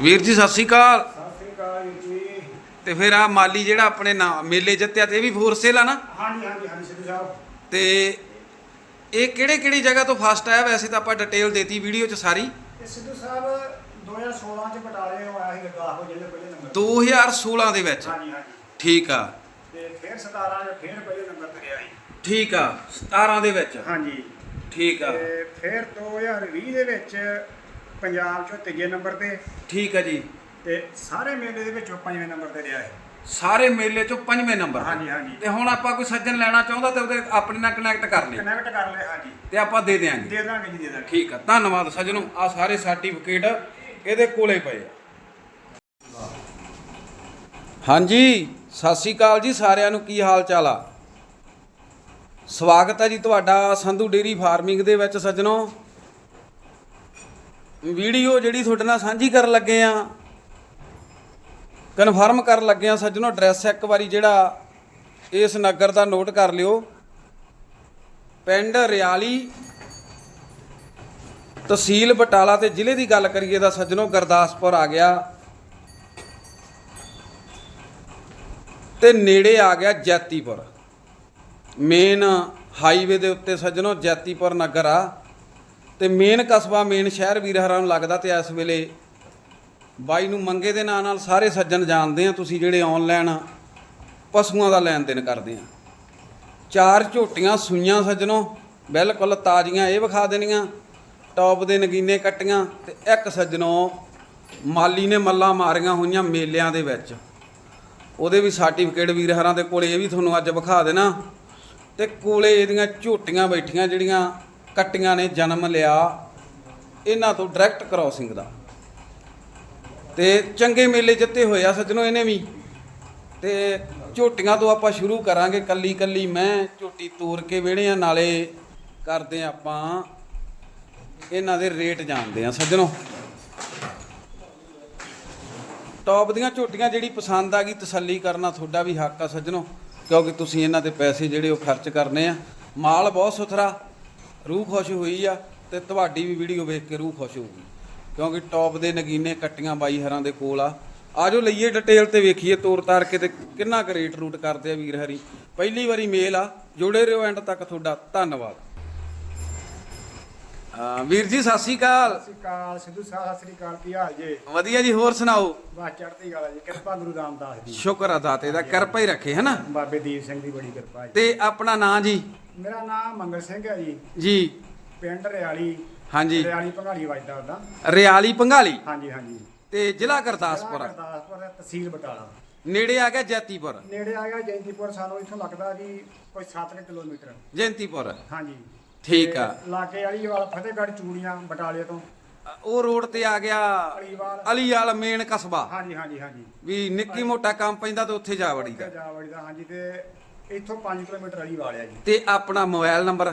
ਵੀਰ ਜੀ ਸਤਿ ਸ਼੍ਰੀ ਅਕਾਲ। ਸਤਿ ਸ੍ਰੀ ਅਕਾਲ ਜੀ। ਤੇ ਫਿਰ ਆ ਮਾਲੀ ਜਿਹੜਾ ਆਪਣੇ ਨਾ ਮੇਲੇ ਜਿੱਤਿਆ ਤੇ ਇਹ ਵੀ ਫੋਰ ਸੇਲ ਆ ਨਾ? ਹਾਂਜੀ ਹਾਂਜੀ ਹਾਂਜੀ ਸਿੱਧੂ ਸਾਹਿਬ। ਤੇ ਇਹ ਕਿਹੜੇ ਕਿਹੜੀ ਜਗ੍ਹਾ ਤੋਂ ਫਸਟ ਆਇਆ? ਵੈਸੇ ਤਾਂ ਆਪਾਂ ਡਿਟੇਲ ਦੇਤੀ ਵੀਡੀਓ 'ਚ ਸਾਰੀ। ਇਹ ਸਿੱਧੂ ਸਾਹਿਬ 2016 ਚ ਬਟਾਲੇ ਆਇਆ ਸੀ ਗੁਰਦਾਸਪੁਰ ਜ਼ਿਲ੍ਹੇ ਦੇ ਪਹਿਲੇ ਨੰਬਰ 2016 ਦੇ ਵਿੱਚ? ਹਾਂਜੀ ਹਾਂਜੀ। ਠੀਕ ਆ। ਤੇ ਫਿਰ 17 ਚ ਫਿਰ ਪਹਿਲੇ ਨੰਬਰ ਤੇ ਰਿਹਾ ਸੀ। ਠੀਕ ਆ। 17 ਦੇ ਵਿੱਚ? ਹਾਂਜੀ। ਠੀਕ ਆ। ਤੇ ਫਿਰ 2020 ਦੇ ਵਿੱਚ ਪੰਜਾਬ ਚੋਂ ਤੀਜੇ ਨੰਬਰ ਤੇ। ਠੀਕ ਆ ਜੀ। ਤੇ ਸਾਰੇ ਮੇਲੇ ਦੇ ਵਿੱਚੋਂ ਪੰਜਵੇਂ ਨੰਬਰ ਤੇ ਰਿਹਾ ਹੈ ਸਾਰੇ ਮੇਲੇ 'ਚੋਂ ਪੰਜਵੇਂ ਨੰਬਰ ਹਾਂਜੀ ਹਾਂਜੀ। ਤੇ ਹੁਣ ਆਪਾਂ ਕੋਈ ਸੱਜਣ ਲੈਣਾ ਚਾਹੁੰਦਾ ਤੇ ਉਹਦੇ ਆਪਣੇ ਨਾਲ ਕਨੈਕਟ ਕਰ ਲਈ ਕਨੈਕਟ ਕਰ ਲਿਆ ਹਾਂਜੀ। ਤੇ ਆਪਾਂ ਦੇ ਦੇਾਂਗੇ ਦੇ ਦਾਂਗੇ ਜੀ ਦੇ ਦਾਂਗੇ। ਠੀਕ ਆ ਧੰਨਵਾਦ ਸੱਜਣੋ ਆ ਸਾਰੇ ਸਰਟੀਫਿਕੇਟ ਇਹਦੇ ਕੋਲੇ ਪਏ ਆ। ਹਾਂਜੀ ਸਤਿ ਸ੍ਰੀ ਅਕਾਲ ਜੀ ਸਾਰਿਆਂ ਨੂੰ। ਕੀ ਹਾਲ ਚਾਲ ਆ? ਸਵਾਗਤ ਹੈ ਜੀ ਤੁਹਾਡਾ ਸੰਧੂ ਡੇਰੀ ਫਾਰਮਿੰਗ ਦੇ ਵਿੱਚ ਸੱਜਣੋ। ਵੀਡੀਓ ਜਿਹੜੀ ਤੁਹਾਡੇ ਨਾਲ ਸਾਂਝੀ ਕਰਨ ਲੱਗੇ ਆ ਕਨਫਰਮ ਕਰਨ ਲੱਗੇ ਆ, ਸੱਜਣੋ ਐਡਰੈਸ ਇੱਕ ਵਾਰੀ ਜਿਹੜਾ ਇਸ ਨਗਰ ਦਾ ਨੋਟ ਕਰ ਲਿਓ। ਪਿੰਡ ਰਿਆਲੀ ਤਹਿਸੀਲ ਬਟਾਲਾ ਤੇ ਜ਼ਿਲ੍ਹੇ ਦੀ ਗੱਲ ਕਰੀਏ ਤਾਂ ਸੱਜਣੋ ਗੁਰਦਾਸਪੁਰ ਆ ਗਿਆ। ਤੇ ਨੇੜੇ ਆ ਗਿਆ ਜੈਤੀਪੁਰ। ਮੇਨ ਹਾਈਵੇ ਦੇ ਉੱਤੇ ਸੱਜਣੋ ਜੈਤੀਪੁਰ ਨਗਰ ਆ। ਤੇ ਮੇਨ ਕਸਬਾ, ਮੇਨ ਸ਼ਹਿਰ ਵੀਰਹਰਾਂ ਨੂੰ ਲੱਗਦਾ ਤੇ ਇਸ ਵੇਲੇ ਬਾਈ ਨੂੰ ਮੰਗੇ ਦੇ ਨਾਂ ਨਾਲ ਸਾਰੇ ਸੱਜਣ ਜਾਣਦੇ ਆ, ਤੁਸੀਂ ਜਿਹੜੇ ਆਨਲਾਈਨ ਪਸ਼ੂਆਂ ਦਾ ਲੈਣ ਦੇਣ ਕਰਦੇ ਆ। ਚਾਰ ਝੋਟੀਆਂ ਸੂਈਆਂ ਸੱਜਣੋ, ਬਿਲਕੁਲ ਤਾਜ਼ੀਆਂ, ਇਹ ਵਿਖਾ ਦੇਣੀਆਂ। ਟੌਪ ਦੇ ਨਗੀਨੇ ਕੱਟੀਆਂ ਤੇ ਇੱਕ ਸੱਜਣੋ ਮਾਲੀ ਨੇ ਮੱਲਾਂ ਮਾਰੀਆਂ ਹੋਈਆਂ ਮੇਲਿਆਂ ਦੇ ਵਿੱਚ। ਉਹਦੇ ਵੀ ਸਰਟੀਫਿਕੇਟ ਵੀਰ ਹਰਾਂ ਦੇ ਕੋਲੇ, ਇਹ ਵੀ ਤੁਹਾਨੂੰ ਅੱਜ ਵਿਖਾ ਦੇਣਾ। ਤੇ ਕੋਲੇ ਇਹਦੀਆਂ ਝੋਟੀਆਂ ਬੈਠੀਆਂ ਜਿਹੜੀਆਂ ਕੱਟੀਆਂ ਨੇ, ਜਨਮ ਲਿਆ। ਇਹਨਾਂ ਤੋਂ ਡਾਇਰੈਕਟ ਕ੍ਰਾਸਿੰਗ ਦਾ। ਤੇ ਚੰਗੇ ਮੇਲੇ ਜਿੱਤੇ ਹੋਏ ਆ ਸੱਜਣੋ ਇਹਨੇ ਵੀ। ਤੇ ਝੋਟੀਆਂ ਤੋਂ ਆਪਾਂ ਸ਼ੁਰੂ ਕਰਾਂਗੇ ਕੱਲੀ ਕੱਲੀ ਮੈਂ। ਝੋਟੀ ਤੋਰ ਕੇ ਵਿਹੜੇ ਆ, ਨਾਲੇ ਕਰਦੇ ਆ ਆਪਾਂ ਇਹਨਾਂ ਦੇ ਰੇਟ ਜਾਣਦੇ ਆ ਸੱਜਣੋ। ਟੌਪ ਦੀਆਂ ਝੋਟੀਆਂ ਜਿਹੜੀ ਪਸੰਦ ਆ ਗਈ, ਤਸੱਲੀ ਕਰਨਾ ਤੁਹਾਡਾ ਵੀ ਹੱਕ ਆ ਸੱਜਣੋ। ਕਿਉਂਕਿ ਤੁਸੀਂ ਇਹਨਾਂ ਤੇ ਪੈਸੇ ਜਿਹੜੇ ਉਹ ਖਰਚ ਕਰਨੇ ਆ। ਮਾਲ ਬਹੁਤ ਸੁਥਰਾ ਰੂਹ ਖੁਸ਼ ਹੋਈ ਆ ਤੇ ਤੁਹਾਡੀ ਵੀ ਵੀਡੀਓ ਵੇਖ ਕੇ ਰੂਹ ਖੁਸ਼ ਹੋਊਗੀ ਕਿਉਂਕਿ ਟੌਪ ਦੇ ਨਗੀਨੇ ਕੱਟੀਆਂ ਬਾਈ ਹਰਾਂ ਦੇ ਕੋਲ ਆ। ਆਜੋ ਲਈਏ ਡਿਟੇਲ ਤੇ ਵੇਖੀਏ ਤੋਰ ਤਾਰ ਕੇ ਤੇ ਕਿੰਨਾ ਕੁ ਰੇਟ ਰੂਟ ਕਰਦੇ ਆ ਵੀਰ ਹਰੀ। ਪਹਿਲੀ ਵਾਰੀ ਮੇਲ ਆ। ਜੁੜੇ ਰਹੋ ਐਂਡ ਤੱਕ ਤੁਹਾਡਾ ਧੰਨਵਾਦ। ਅਹ ਵੀਰ ਜੀ ਸਤਿ ਸ਼੍ਰੀ ਅਕਾਲ। ਸਤਿ ਸ੍ਰੀ ਅਕਾਲ ਸਿੱਧੂ ਸਾਹਿਬ ਸਤਿ ਸ੍ਰੀ ਅਕਾਲ ਕੀ ਹਾਲ ਜੀ? ਵਧੀਆ ਜੀ ਹੋਰ ਸੁਣਾਓ? ਬਸ ਚੜ੍ਹਦੀ ਕਲਾ ਜੀ ਕਿਰਪਾ ਗੁਰੂ ਰਾਮਦਾਸ ਦੀ। ਸ਼ੁਕਰ ਆ ਦਾਤੇ ਦਾ ਕਿਰਪਾ ਹੀ ਰੱਖੇ ਹਨਾ? ਬਾਬੇ ਦੀਪ ਸਿੰਘ ਦੀ ਬੜੀ ਕਿਰਪਾ ਹੈ ਤੇ ਆਪਣਾ ਨਾਂ ਜੀ? ਮੇਰਾ ਨਾਮ ਮੰਗਲ ਸਿੰਘ ਹੈ ਜੀ। ਜੀ। ਪਿੰਡ ਰਿਆਲੀ ਹਾਂਜੀ। ਰਿਆਲੀ ਭੰਗਾਲੀ ਵੱਜਦਾ ਉਹਦਾ। ਰਿਆਲੀ ਪੰਗਾਲੀ ਹਾਂਜੀ ਹਾਂਜੀ। ਤੇ ਜ਼ਿਲ੍ਹਾ ਗੁਰਦਾਸਪੁਰ ਗੁਰਦਾਸਪੁਰ ਹੈ, ਤਹਿਸੀਲ ਬਟਾਲਾ। ਨੇੜੇ ਆ ਗਿਆ ਜੈਤੀਪੁਰ? ਨੇੜੇ ਆ ਗਿਆ ਜੈਂਤੀਪੁਰ ਸਾਨੂੰ ਇੱਥੋਂ ਲੱਗਦਾ ਜੀ ਕੋਈ 7 ਕਿਲੋਮੀਟਰ। ਜੈਂਤੀਪੁਰ। ਹਾਂਜੀ। ਠੀਕ ਆ। ਲਾਗੇ ਵਾਲੀ ਵਾਲਾ ਫਤਿਹਗੜ੍ਹ ਚੂੜੀਆਂ ਬਟਾਲੇ ਤੋਂ। ਉਹ ਰੋਡ ਤੇ ਆ ਗਿਆ ਅਲੀਵਾਲ। ਅਲੀ ਵਾਲਾ ਮੇਨ ਕਸਬਾ। ਹਾਂਜੀ ਹਾਂਜੀ ਹਾਂਜੀ। ਵੀ ਨਿੱਕੀ ਮੋਟਾ ਕੰਮ ਪੈਂਦਾ ਤੇ ਉੱਥੇ ਜਾ ਵੜੀਦਾ। ਜਾ ਵੜੀਦਾ ਹਾਂਜੀ ਤੇ ਇੱਥੋਂ 5 ਕਿਲੋਮੀਟਰ ਅਲੀਵਾਲ ਆ ਜੀ। ਤੇ ਆਪਣਾ ਮੋਬਾਈਲ ਨੰਬਰ?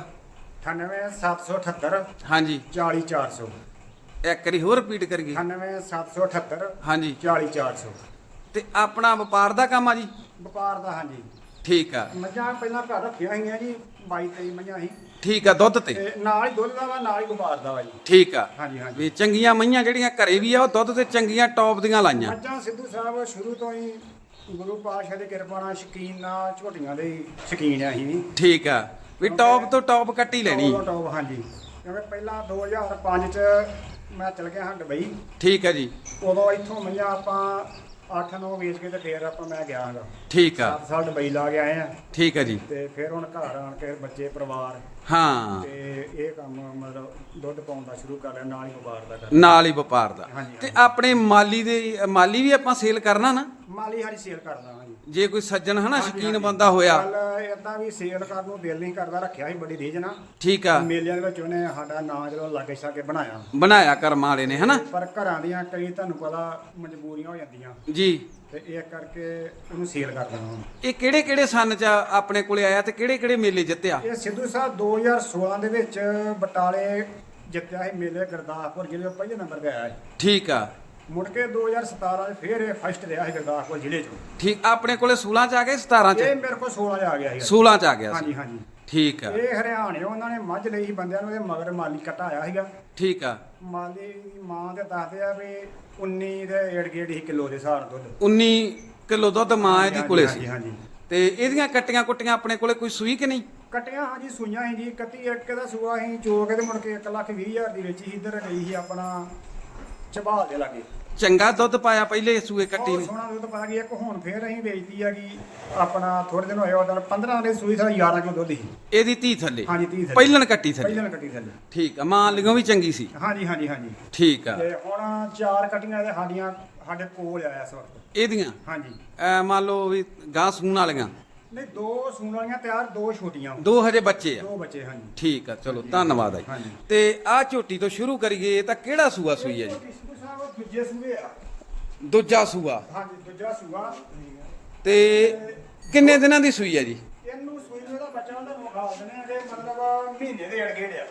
98778 ਹਾਂਜੀ। 40400 ਇੱਕ ਵਾਰੀ ਹੋਰ ਰਿਪੀਟ ਕਰੀਏ। 98778 ਹਾਂਜੀ। 40400 ਤੇ ਆਪਣਾ ਵਪਾਰ ਦਾ ਕੰਮ ਆ ਜੀ? ਵਪਾਰ ਦਾ ਹਾਂਜੀ। ਠੀਕ ਆ। ਮੱਝਾਂ ਪਹਿਲਾਂ ਘਰ ਰੱਖੀਆਂ ਹੋਈਆਂ ਜੀ 22 23 ਮੱਝਾਂ ਸੀ। ਠੀਕ ਆ ਦੁੱਧ ਤੇ। ਤੇ ਨਾਲ ਹੀ ਦੁੱਧ ਦਾ ਵਾ ਨਾਲ ਹੀ ਵਪਾਰ ਦਾ ਵਾ ਜੀ। ਠੀਕ ਆ। ਹਾਂਜੀ ਹਾਂਜੀ। ਵੀ ਚੰਗੀਆਂ ਮਈਆਂ ਜਿਹੜੀਆਂ ਘਰੇ ਵੀ ਆ ਉਹ ਦੁੱਧ ਤੇ ਚੰਗੀਆਂ ਟੌਪ ਦੀਆਂ ਲਾਈਆਂ। ਮੱਝਾਂ ਸਿੱਧੂ ਸਾਹਿਬ ਸ਼ੁਰੂ ਤੋਂ ਹੀ ਗੁਰੂ ਪਾਤਸ਼ਾਹ ਦੀ ਕਿਰਪਾ ਨਾਲ ਸ਼ਕੀਨ ਨਾਲ ਝੋਟੀਆਂ ਦੇ ਸ਼ਕੀਨ ਆ ਅਸੀਂ ਵੀ। ਠੀਕ ਆ। ਵੀ ਟੌਪ ਤੋਂ ਟੌਪ ਕੱਟੀ ਲੈਣੀ। ਟੌਪ ਟੌਪ ਹਾਂਜੀ। ਕਿਉਂਕਿ ਪਹਿਲਾਂ 2005 ਚ ਮੈਂ ਚਲ ਗਿਆ ਹਾਂ ਦੁਬਈ। ਠੀਕ ਆ ਜੀ। ਉਦੋਂ ਇੱਥੋਂ ਮਈਆਂ ਆਪਾਂ 8-9 ਵੇਚ ਕੇ ਤੇ ਫੇਰ ਆਪਾਂ ਮੈਂ ਗਿਆ ਹਾਂਗਾ। ਠੀਕ ਆ। 7 ਸਾਲ ਦੁਬਈ ਲਾ ਕੇ ਆਏ ਆ। ਠੀਕ ਆ ਜੀ। ਤੇ ਫਿਰ ਹੁਣ ਘਰ ਆਣ ਕੇ ਬੱਚੇ ਪਰਿਵਾਰ ਹਾਂ। ਤੇ ਇਹ ਕੰਮ ਮਤਲਬ ਦੁੱਧ ਪਾਉਣ ਦਾ ਸ਼ੁਰੂ ਕਰ ਲਿਆ ਨਾਲ ਹੀ ਵਪਾਰ ਦਾ ਕਰ ਨਾਲ ਹੀ ਵਪਾਰ ਦਾ। ਹਾਂਜੀ, ਤੇ ਆਪਣੇ ਮਾਲੀ ਦੇ ਮਾਲੀ ਵੀ ਆਪਾਂ ਸੇਲ ਕਰਨਾ ਨਾ? ਮਾਲੀ ਹਾਰੀ ਸੇਲ ਕਰਦਾ ਹਾਂ ਜੀ ਜੇ ਕੋਈ ਸੱਜਣ ਹਨਾ ਸ਼ਕੀਨ ਬੰਦਾ ਹੋਇਆ। ਗੱਲ ਇਦਾਂ ਵੀ ਸੇਲ ਕਰਨ ਨੂੰ ਦਿਲ ਨਹੀਂ ਕਰਦਾ ਰੱਖਿਆ ਸੀ ਬੜੀ ਰੀਝ ਨਾਲ। ਠੀਕ ਆ। ਮੇਲਿਆਂ ਦੇ ਵਿੱਚ ਉਹਨੇ ਸਾਡਾ ਨਾਂ ਜਦੋਂ ਲਾਗੇ ਛਾਗੇ ਬਣਾਇਆ। ਬਣਾਇਆ ਕਰਮਾਂ ਵਾਲੇ ਨੇ ਹਨਾ? ਪਰ ਘਰਾਂ ਦੀਆਂ ਕਈ ਤੁਹਾਨੂੰ ਪਤਾ ਮਜਬੂਰੀਆਂ ਹੋ ਜਾਂਦੀਆਂ। ਜੀ। ਤੇ ਇਹ ਕਰਕੇ ਉਹਨੂੰ ਸੇਲ ਕਰ ਦੇਣਾ ਹੁਣ। ਇਹ ਕਿਹੜੇ ਕਿਹੜੇ ਸੰਨ ਚ ਆਪਣੇ ਕੋਲੇ ਆਇਆ ਤੇ ਕਿਹੜੇ ਕਿਹੜੇ ਮੇਲੇ ਜਿੱਤਿਆ? ਇਹ ਸਿੱਧੂ ਸਾਹਿਬ 2016 ਦੇ ਵਿੱਚ ਬਟਾਲੇ ਜਿੱਤਿਆ ਸੀ ਮੇਲੇ ਗੁਰਦਾਸਪੁਰ ਜ਼ਿਲ੍ਹੇ ਵਿੱਚ ਪਹਿਲੇ ਨੰਬਰ ਤੇ ਆਇਆ ਸੀ। ਠੀਕ ਆ। ਮੁੜ ਕੇ 2017 ਚ ਫਿਰ ਇਹ ਫਸਟ ਰਿਹਾ ਸੀ ਗੁਰਦਾਸਪੁਰ ਜ਼ਿਲ੍ਹੇ 'ਚ। ਠੀਕ ਆਪਣੇ ਕੋਲੇ 16 ਚ ਆ ਗਏ 17 ਚ? ਇਹ ਮੇਰੇ ਕੋਲ 16 ਚ ਆ ਗਿਆ ਸੀ। 16 ਚ ਆ ਗਿਆ ਸੀ। ਹਾਂਜੀ ਹਾਂਜੀ। ਠੀਕ ਆ। ਇਹ ਹਰਿਆਣੇ ਉਹਨਾਂ ਨੇ ਮੱਝ ਲਈ ਸੀ ਬੰਦਿਆਂ ਨੂੰ ਇਹਦੇ ਮਗਰ ਮਾਲੀ ਕੱਟਾ ਆਇਆ ਸੀਗਾ। ਠੀਕ ਆ। ਮਾਲੀ ਦੀ ਮਾਂ ਦੇ ਦੱਸਦੇ ਆ ਵੀ 19 ਦੇ ਏੜ ਗੇੜ ਹੀ ਕਿਲੋ ਦੇ ਹਿਸਾਬ ਦੁੱਧ। 19 ਕਿਲੋ ਦੁੱਧ ਮਾਂ ਇਹਦੀ ਕੋਲੇ ਸੀ। ਹਾਂਜੀ। ਤੇ ਇਹਦੀਆਂ ਕੱਟੀਆਂ ਕੁੱਟੀਆਂ ਆਪਣੇ ਕੋਲੇ ਕੋਈ ਸੂਈ ਕਿ ਨਹੀਂ? ਕਟੀਆਂ ਹਾਂਜੀ ਸੂਈਆਂ ਸੀ ਜੀ ਕੱਤੀ ਇੱਕ ਦਾ ਸੂਆ ਸੀ ਚੋ ਕੇ ਤੇ ਮੁੜ ਕੇ 1 ਲੱਖ 20 ਹਜ਼ਾਰ ਦੀ ਵਿੱਚ ਹੀ ਇੱਧਰ ਗਈ ਸੀ ਆਪਣਾ ਚਬਾਲ ਦੇ ਲਾਗੇ। ਚੰਗਾ ਦੁੱਧ ਪਾਇਆ ਪਹਿਲੇ ਸੂਏ ਕੱਟੀ ਨੇ। ਸੋਹਣਾ ਦੁੱਧ ਪਾ ਗਈ ਇੱਕ ਹੁਣ ਫੇਰ ਅਸੀਂ ਵੇਚਦੀ ਹੈਗੀ ਆਪਣਾ ਥੋੜੇ ਦਿਨ ਹੋਏ ਉਹਦਾ 15 ਦੇ ਸੂਈ ਸਾਡਾ 11 ਕਿਲੋ ਦੁੱਧ ਸੀ। ਇਹਦੀ ਧੀ ਥੱਲੇ। ਹਾਂਜੀ 30 ਥੱਲੇ। ਪਹਿਲਣ ਕੱਟੀ ਥੱਲੇ। ਪਹਿਲਾਂ ਕੱਟੀ ਥੱਲੇ। ਠੀਕ ਆ ਮਾਂ ਲਿਗੋਂ ਵੀ ਚੰਗੀ ਸੀ। ਹਾਂਜੀ ਹਾਂਜੀ ਹਾਂਜੀ। ਠੀਕ ਆ। ਤੇ ਹੁਣ ਚਾਰ ਕਟੀਆਂ ਇਹਦੇ ਸਾਡੀਆਂ ਸਾਡੇ ਕੋਲ ਆਇਆ ਇਸ ਵਕਤ। ਇਹਦੀਆਂ? ਹਾਂਜੀ। ਐ ਮੰਨ ਲਓ ਵੀ ਗਾਂ ਸੂਣ ਵਾਲੀਆਂ। ਨਹੀਂ ਦੋ ਸੂਣ ਵਾਲੀਆਂ ਤਿਆਰ ਦੋ ਛੋਟੀਆਂ। ਦੋ ਹਜੇ ਬੱਚੇ ਆ। ਦੋ ਬੱਚੇ ਹਾਂਜੀ। ਠੀਕ ਆ ਚਲੋ ਧੰਨਵਾਦ ਆ ਜੀ। ਹਾਂਜੀ। ਤੇ ਆ ਝੋਟੀ ਤੋਂ ਸ਼ੁਰੂ ਕਰੀਏ ਇਹ ਤਾਂ ਕਿਹੜਾ ਸੂਆ ਸੂਈ ਹੈ ਜੀ? ਦੂਜੇ ਸੂਏ ਆ। ਦੂਜਾ ਸੂਆ। ਹਾਂਜੀ ਦੂਜਾ ਸੂਆ। ਤੇ ਕਿੰਨੇ ਦਿਨਾਂ ਦੀ ਸੂਈ ਹੈ ਜੀ? ਇਹਨੂੰ ਸੂਈ ਨੂੰ ਦਾ ਬੱਚਾ ਉਹਦਾ ਮੁਖਾ ਦਿੰਦੇ ਆ ਮਤਲਬ ਮਹੀਨੇ ਦੇ ਅੜਗੇੜ ਆ।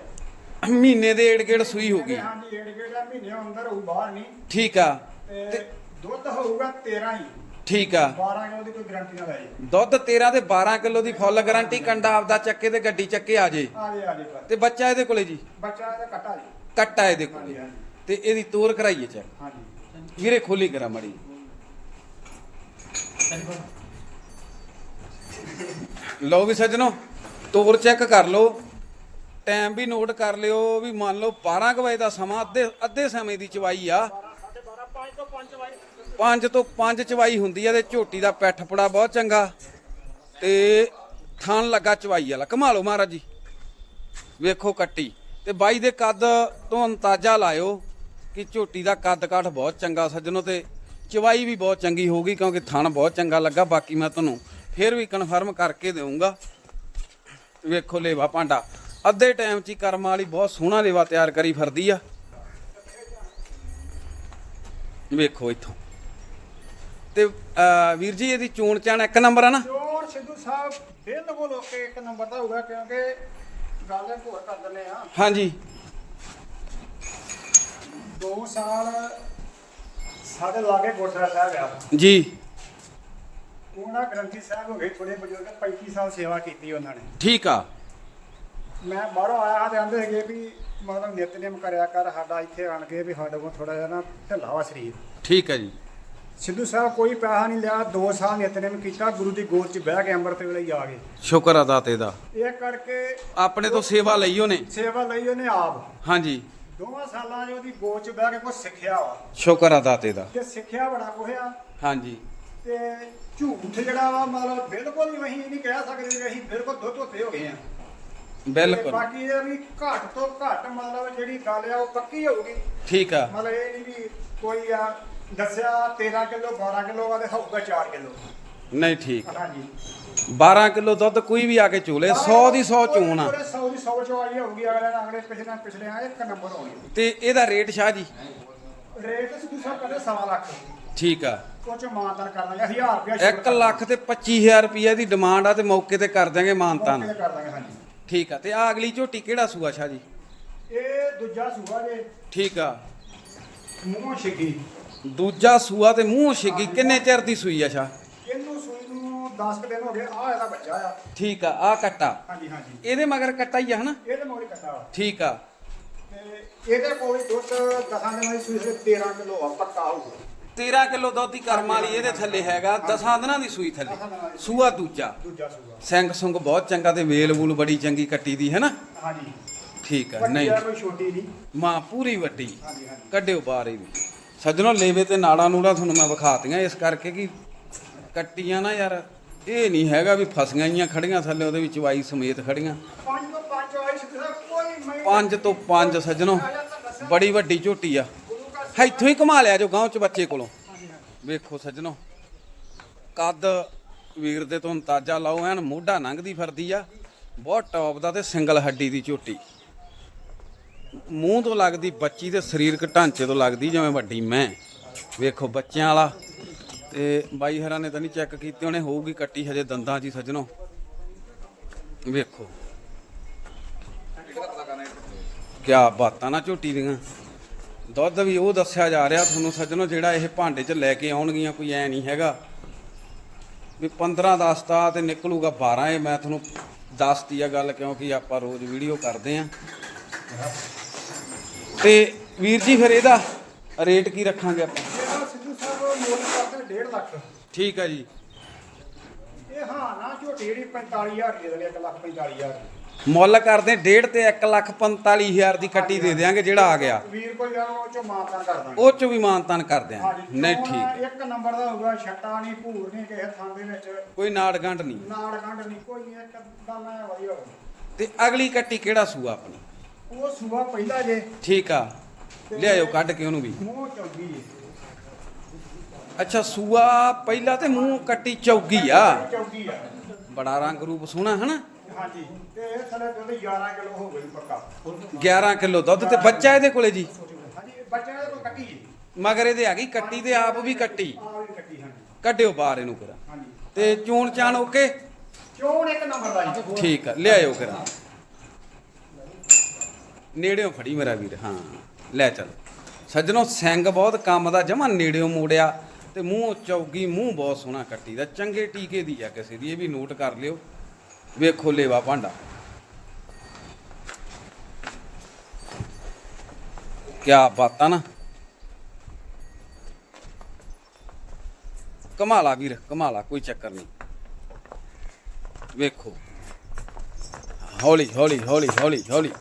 ਮਹੀਨੇ ਦੇ ਏੜ ਗੇੜ ਸੂਈ ਹੋ ਗਈ। ਹਾਂਜੀ ਅੜਗੇੜ ਆ ਮਹੀਨੇ ਅੰਦਰ ਹੋਊ ਬਾਹਰ ਨਹੀਂ। ਠੀਕ ਆ। ਤੇ ਦੁੱਧ ਹੋਊਗਾ 13 ਹੀ। ਠੀਕ ਆ। 12 ਕਿਲੋ ਦੀ ਕੋਈ ਗਾਰੰਟੀ ਨਾ ਲੈ ਜੀ ਦੁੱਧ 13 ਤੇ 12 ਕਿਲੋ ਦੀ ਫੁੱਲ ਗਾਰੰਟੀ ਕੰਡਾ ਆਪਦਾ ਚੱਕੇ ਤੇ ਗੱਡੀ ਚੱਕੇ ਆ ਜੇ। ਆ ਜੇ ਆ ਜੇ। ਤੇ ਬੱਚਾ ਇਹਦੇ ਕੋਲੇ ਜੀ? ਬੱਚਾ ਇਹਦਾ ਕੱਟਾ ਜੀ। ਕੱਟਾ ਇਹਦੇ ਕੋਲੇ। ਹਾਂਜੀ। ਤੇ ਇਹਦੀ ਤੋਰ ਕਰਾਈਏ ਚੈੱਕ ਹਾਂਜੀ। ਵੀਰੇ ਖੋਲੀ ਕਰਾ ਮੜੀ ਲਓ ਵੀ ਸੱਜਣੋ ਤੋਰ ਚੈੱਕ ਕਰ ਲਓ। ਟਾਈਮ ਵੀ ਨੋਟ ਕਰ ਲਿਓ ਵੀ ਮੰਨ ਲਓ 12 ਕੁ ਵਜੇ ਦਾ ਸਮਾਂ ਅੱਧੇ ਅੱਧੇ ਸਮੇਂ ਦੀ ਚਵਾਈ ਆ। 5 ਤੋਂ 5 ਚਵਾਈ ਹੁੰਦੀ ਆ ਤੇ ਝੋਟੀ ਦਾ ਪੈਠ ਪੜਾ ਬਹੁਤ ਚੰਗਾ। ਤੇ ਥਣ ਲੱਗਾ ਚਵਾਈ ਵਾਲਾ। ਕਮਾ ਲਓ ਮਹਾਰਾਜ ਜੀ। ਵੇਖੋ ਕੱਟੀ। ਤੇ ਬਾਈ ਦੇ ਕੱਦ ਤੋਂ ਅੰਦਾਜ਼ਾ ਲਾਇਓ। ਕਿ ਝੋਟੀ ਦਾ ਕੱਦ ਕਾਠ ਬਹੁਤ ਚੰਗਾ ਸੱਜਣੋ ਤੇ ਚਵਾਈ ਵੀ ਬਹੁਤ ਚੰਗੀ ਹੋਊਗੀ ਕਿਉਂਕਿ ਥਣ ਬਹੁਤ ਚੰਗਾ ਲੱਗਾ। ਬਾਕੀ ਮੈਂ ਤੁਹਾਨੂੰ ਫਿਰ ਵੀ ਕਨਫਰਮ ਕਰਕੇ ਦੇਵਾਂਗਾ ਵੇਖੋ ਲੇਵਾ ਭਾਂਡਾ। ਅੱਧੇ ਟਾਈਮ 'ਚ ਹੀ ਕਰਮ ਵਾਲੀ ਬਹੁਤ ਸੋਹਣਾ ਲੇਵਾ ਤਿਆਰ ਕਰੀ ਫਿਰਦੀ ਆ। ਵੇਖੋ ਇੱਥੋਂ। ਤੇ ਵੀਰ ਜੀ ਇਹਦੀ ਚੋਣ ਚਾਣ ਇੱਕ ਨੰਬਰ ਆ ਨਾ? ਚੋਰ ਸਿੱਧੂ ਸਾਹਿਬ ਬਿਲਕੁਲ ਓਕੇ ਇੱਕ ਨੰਬਰ ਦਾ ਹੋਊਗਾ ਕਿਉਂਕਿ ਗੱਲ ਹੋਰ ਕਰ ਦਿੰਦੇ ਆ ਹਾਂਜੀ। 2 ਸਾਲ ਸਾਡੇ ਲਾਗੇ ਗੋਟਰਾ ਸਾਹਿਬ ਆ। ਜੀ। ਉਹਨਾਂ ਗ੍ਰੰਥੀ ਸਾਹਿਬ ਹੋ ਗਏ ਥੋੜੇ ਬਜ਼ੁਰਗ 35 ਸਾਲ ਸੇਵਾ ਕੀਤੀ ਉਹਨਾਂ ਨੇ। ਠੀਕ ਆ। ਮੈਂ ਬਾਹਰੋਂ ਆਇਆ ਤੇ ਆਂਦੇ ਹੈਗੇ ਵੀ ਮਤਲਬ ਨਿਤਨੇਮ ਕਰਿਆ ਕਰ ਸਾਡਾ ਇੱਥੇ ਆਣ ਕੇ ਵੀ ਸਾਡੇ ਕੋਲ ਥੋੜਾ ਜਿਹਾ ਨਾ ਢਿੱਲਾ ਵਾ ਸਰੀਰ। ਠੀਕ ਹੈ ਜੀ। ਸਿੱਧੂ ਸਾਹਿਬ ਕੋਈ ਪੈਸਾ ਨਹੀਂ ਲਿਆ 2 ਸਾਲ ਨਿਤਨੇਮ ਕੀਤਾ ਗੁਰੂ ਦੀ ਗੋਦ 'ਚ ਬਹਿ ਕੇ ਅੰਮ੍ਰਿਤ ਵੇਲੇ ਹੀ ਆ ਗਏ। ਸ਼ੁਕਰ ਆ ਦਾਤੇ ਦਾ। ਇਹ ਕਰਕੇ ਆਪਣੇ ਤੋਂ ਸੇਵਾ ਲਈ ਉਹਨੇ। ਸੇਵਾ ਲਈ ਉਹਨੇ ਆਪ। ਹਾਂਜੀ। ਦੋਵਾਂ ਸਾਲਾਂ 'ਚ ਉਹਦੀ ਗੋਦ 'ਚ ਬਹਿ ਕੇ ਕੁਝ ਸਿੱਖਿਆ ਵਾ। ਸ਼ੁਕਰ ਆ ਦਾਤੇ ਦਾ। ਤੇ ਸਿੱਖਿਆ ਬੜਾ ਕੁਛ ਆ। ਹਾਂਜੀ। ਤੇ ਝੂਠ ਜਿਹੜਾ ਵਾ ਮਤਲਬ ਬਿਲਕੁਲ ਹੀ ਅਸੀਂ ਇਹ ਨਹੀਂ ਕਹਿ ਸਕਦੇ ਕਿ ਅਸੀਂ ਬਿਲਕੁਲ ਦੁੱਧ ਧੋਤੇ ਹੋ ਗਏ ਆ ਤੇ ਬਿਲਕੁਲ ਬਾਕੀ ਇਹ ਵੀ ਘੱਟ ਤੋਂ ਘੱਟ ਮਤਲਬ ਜਿਹੜੀ ਗੱਲ ਆ ਉਹ ਪੱਕੀ ਹੋਊਗੀ। ਠੀਕ ਆ। ਮਤਲਬ ਇਹ ਨਹੀਂ ਵੀ ਕੋਈ ਆ ਦੱਸਿਆ 13 ਕਿਲੋ 12 ਕਿਲੋ ਵਾਲੇ ਹੋਊਗਾ 4 ਕਿਲੋ। ਨਹੀਂ ਠੀਕ। ਹਾਂਜੀ 12 ਕਿਲੋ ਦੁੱਧ ਕੋਈ ਵੀ ਆ ਕੇ ਚੋਲੇ 100 ਦੀ 100 ਚੋਣ ਆ। 100 ਦੀ 100 ਚੋਈ ਹੋਊਗੀ ਅਗਲੇ ਨਾਲ ਅਗਲੇ ਪਿਛਲੇ ਨਾਲ ਪਿਛਲੇ ਆ ਇੱਕ ਨੰਬਰ ਹੋਣੀ ਤੇ ਇਹਦਾ ਰੇਟ ਸ਼ਾਹ ਜੀ? ਰੇਟ ਸਿੱਧੂ ਸਾਹਿਬ ਕਹਿੰਦੇ ਸਵਾ ਲੱਖ। ਠੀਕ ਆ। ਕੁਝ ਮਾਨਤਨ ਕਰ ਦਾਂਗੇ 1000 ਰੁਪਇਆ 1 ਲੱਖ ਤੇ 25000 ਰੁਪਏ ਦੀ ਡਿਮਾਂਡ ਆ ਤੇ ਮੌਕੇ ਤੇ ਕਰ ਮਾਨਤਾਨ। ਦਾਂਗੇ ਹਾਂਜੀ। ਠੀਕ ਆ ਤੇ ਆ ਅਗਲੀ ਝੋਟੀ ਕਿਹੜਾ ਸੂਆ ਸ਼ਾਹ ਜੀ? ਇਹ ਦੂਜਾ ਸੂਆ ਜੇ। ਠੀਕ ਆ। ਮੂੰਹ ਛਿੱਗੀ। ਦੂਜਾ ਸੂਆ ਤੇ ਮੂੰਹ ਛਿੱਗੀ ਕਿੰਨੇ ਚਿਰ ਦੀ ਸੂਈ ਆ ਸ਼ਾਹ? 10 ਕੁ ਦਿਨ ਹੋ ਗਏ ਆ ਇਹਦਾ ਬੱਚਾ ਆ। ਠੀਕ ਆ ਆ ਕੱਟਾ। ਹਾਂਜੀ ਹਾਂਜੀ। ਇਹਦੇ ਮਗਰ ਕੱਟਾ ਹੀ ਆ ਹਨਾ? ਇਹਦੇ ਮੋੜੀ ਕੱਟਾ ਵਾ। ਠੀਕ ਆ। ਤੇ ਇਹਦੇ ਕੋਲ ਵੀ ਦੁੱਧ ਦਸਾਂ ਦਿਨਾਂ ਦੀ ਸੂਈ ਤੇ 13 ਕਿਲੋ ਆ ਪੱਕਾ ਹੋਊਗਾ। 13 ਕਿਲੋ ਦੁੱਧ ਦੀ ਕਰਮ ਵਾਲੀ ਇਹਦੇ ਥੱਲੇ ਹੈਗਾ ਦਸਾਂ ਦਿਨਾਂ ਦੀ ਸੂਈ ਥੱਲੇ। ਸੂਆ ਦੂਜਾ। ਦੂਜਾ ਸੂਆ। ਸਿੰਘ ਸੁੰਗ ਬਹੁਤ ਚੰਗਾ ਤੇ ਵੇਲ ਵੂਲ ਬੜੀ ਚੰਗੀ ਕੱਟੀ ਦੀ ਹੈ ਨਾ ਹਾਂਜੀ। ਠੀਕ ਆ ਨਹੀਂ। ਆ ਕੋਈ ਛੋਟੀ ਨਹੀਂ। ਮਾਂ ਪੂਰੀ ਵੱਡੀ। ਹਾਂਜੀ ਹਾਂਜੀ। ਕੱਢਿਓ ਬਾਹਰ ਇਹਦੀ ਸੱਜਣੋ ਲੇਵੇ ਤੇ ਨਾੜਾਂ ਨੂੜਾਂ ਤੁਹਾਨੂੰ ਮੈਂ ਵਿਖਾਤੀਆਂ ਇਸ ਕਰਕੇ ਕਿ ਕੱਟੀਆਂ ਨਾ ਯਾਰ। ਇਹ ਨਹੀਂ ਹੈਗਾ ਵੀ ਫਸੀਆਂ ਜੀਆਂ ਖੜੀਆਂ, ਥੱਲੇ ਉਹਦੇ ਵਿੱਚ ਵਾਈ ਸਮੇਤ ਖੜੀਆਂ। ਪੰਜ ਤੋਂ ਪੰਜ ਸੱਜਣੋ, ਬੜੀ ਵੱਡੀ ਝੋਟੀ ਆ। ਇੱਥੋਂ ਹੀ ਘੁਮਾ ਲਿਆ ਜੋ ਗਾਂव ਚ ਬੱਚੇ ਕੋਲੋਂ। ਵੇਖੋ ਸੱਜਣੋ, ਕੱਦ ਵੀਰ ਦੇ ਤੋਂ ਅੰਦਾਜ਼ਾ ਲਾਓ, ਐਨ ਮੋਢਾ ਲੰਘਦੀ ਫਿਰਦੀ ਆ। ਬਹੁਤ ਟੌਪ ਦਾ ਤੇ ਸਿੰਗਲ ਹੱਡੀ ਦੀ ਝੋਟੀ। ਮੂੰਹ ਤੋਂ ਲੱਗਦੀ ਬੱਚੀ ਤੇ ਸਰੀਰਕ ਢਾਂਚੇ ਤੋਂ ਲੱਗਦੀ ਜਿਵੇਂ ਵੱਡੀ ਮੈਂ। ਵੇਖੋ ਬੱਚਿਆਂ ਵਾਲਾ ਤੇ ਬਾਈ ਹਰਾਂ ਨੇ ਤਾਂ ਨਹੀਂ ਚੈੱਕ ਕੀਤੀ, ਉਹਨੇ ਹੋਊਗੀ ਕੱਟੀ ਹਜੇ ਦੰਦਾਂ 'ਚ ਹੀ ਸੱਜਣੋ। ਵੇਖੋ। ਕਿਆ ਬਾਤਾਂ ਨਾ ਝੋਟੀ ਦੀਆਂ। ਦੁੱਧ ਵੀ ਉਹ ਦੱਸਿਆ ਜਾ ਰਿਹਾ ਤੁਹਾਨੂੰ ਸੱਜਣੋ, ਜਿਹੜਾ ਇਹ ਭਾਂਡੇ 'ਚ ਲੈ ਕੇ ਆਉਣਗੀਆਂ, ਕੋਈ ਐ ਨਹੀਂ ਹੈਗਾ। ਵੀ 15 10 ਦਾ ਤੇ ਨਿਕਲੂਗਾ 12 ਇਹ, ਮੈਂ ਤੁਹਾਨੂੰ ਦੱਸਤੀ ਆ ਗੱਲ, ਕਿਉਂਕਿ ਆਪਾਂ ਰੋਜ਼ ਵੀਡੀਓ ਕਰਦੇ ਆ। ਤੇ ਵੀਰ ਜੀ, ਫਿਰ ਇਹਦਾ ਰੇਟ ਕੀ ਰੱਖਾਂਗੇ ਆਪਾਂ ਇਹਦਾ ਸਿੱਧੂ ਸਾਹਿਬ ਮੁੱਲ ਕਰਦੇ 1.5 ਲੱਖ। ਠੀਕ ਆ ਜੀ। ਇਹ ਹਾਂ ਨਾ ਝੋਟੀ ਜਿਹੜੀ 45000 ਦੇ ਦੇਵੇ 1 ਲੱਖ 45000 ਮੁੱਲ ਕਰਦੇ 1.5 ਤੇ 145000 ਦੀ ਕੱਟੀ ਦੇ ਦਿਆਂਗੇ ਜਿਹੜਾ ਆ ਗਿਆ। ਵੀਰ ਕੋਈ ਯਾਰ ਉਹ ਚੋਂ ਮਾਨਤਾਨ ਕਰ ਦਾਂਗੇ। ਉਹ ਚ ਵੀ ਮਾਨਤਾਨ ਕਰ ਦਿਆਂਗੇ। ਨਹੀਂ ਠੀਕ। ਇੱਕ ਨੰਬਰ ਦਾ ਹੋਊਗਾ ਛੱਟਾ ਨਹੀਂ ਭੂਰ ਨਹੀਂ ਕਿਸੇ ਥਾਂ ਦੇ ਵਿੱਚ। ਕੋਈ ਨਾੜ ਗੰਢ ਨਹੀਂ। ਨਾੜ ਗੰਢ ਨਹੀਂ ਕੋਈ ਨਹੀਂ ਇੱਕ ਦਮ ਐ ਵਧੀਆ ਹੋਊ ਤੇ ਅਗਲੀ ਕੱਟੀ ਕਿਹੜਾ ਸੂਆ ਆਪਣੀ? ਉਹ ਸੂਆ ਪਹਿਲਾ ਜੇ। ਠੀਕ ਆ। ਲਿਆਇਓ ਕੱਢ ਕੇ ਉਹਨੂੰ ਵੀ। ਮੂੰਹ ਚੌਗੀ ਜੇ। ਅੱਛਾ ਸੂਆ ਪਹਿਲਾ ਤੇ ਮੂੰਹ ਕੱਟੀ ਚੌਗੀ ਆ। ਬੜਾ ਰੰਗ ਰੂਪ ਸੋਹਣਾ ਹਨਾ? ਹਾਂਜੀ ਤੇ ਇਹ ਥਲੇ ਦੁੱਧ 11 ਕਿਲੋ ਹੋ ਗਈ ਪੱਕਾ। 11 ਕਿਲੋ ਦੁੱਧ ਤੇ ਬੱਚਾ ਇਹਦੇ ਕੋਲੇ ਜੀ? ਹਾਂਜੀ ਬੱਚਿਆਂ ਦੇ ਕੋਲ ਕੱਟੀ ਜੀ। ਮਗਰ ਇਹਦੇ ਆ ਗਈ ਕੱਟੀ ਤੇ ਆਪ ਵੀ ਕੱਟੀ? ਆ ਵੀ ਕੱਟੀ ਹਾਂਜੀ। ਕੱਢਿਓ ਬਾਹਰ ਇਹਨੂੰ ਕਰਾ ਹਾਂਜੀ। ਤੇ ਚੂਣ ਚਾਣ ਓਕੇ? ਚੋਣ ਇੱਕ ਨੰਬਰ ਦਾ ਜੀ। ਠੀਕ ਆ ਲਿਆਇਓ ਕਰਾ ਨੇੜਿਓਂ ਫੜੀ ਮੇਰਾ ਵੀਰ ਹਾਂ। ਲੈ ਚੱਲ। ਸੱਜਣੋ ਸਿੰਘ ਬਹੁਤ ਕੰਮ ਦਾ ਜਮਾ ਨੇੜਿਓਂ ਮੋੜਿਆ। ਤੇ ਮੂੰਹ ਚੌਗੀ, ਮੂੰਹ ਬਹੁਤ ਸੋਹਣਾ ਕੱਟੀ ਦਾ ਚੰਗੇ ਟੀਕੇ ਦੀ ਆ ਕਿਸੇ ਦੀ, ਇਹ ਵੀ ਨੋਟ ਕਰ ਲਿਓ। ਵੇਖੋ ਲੇਵਾ ਭਾਂਡਾ। ਕਿਆ ਬਾਤਾਂ ਨਾ। ਕਮਾਲਾ ਵੀਰ, ਕਮਾਲਾ ਕੋਈ ਚੱਕਰ ਨਹੀਂ। ਵੇਖੋ। ਹੌਲੀ ਹੌਲੀ ਹੌਲੀ ਹੌਲੀ ਹੌਲੀ।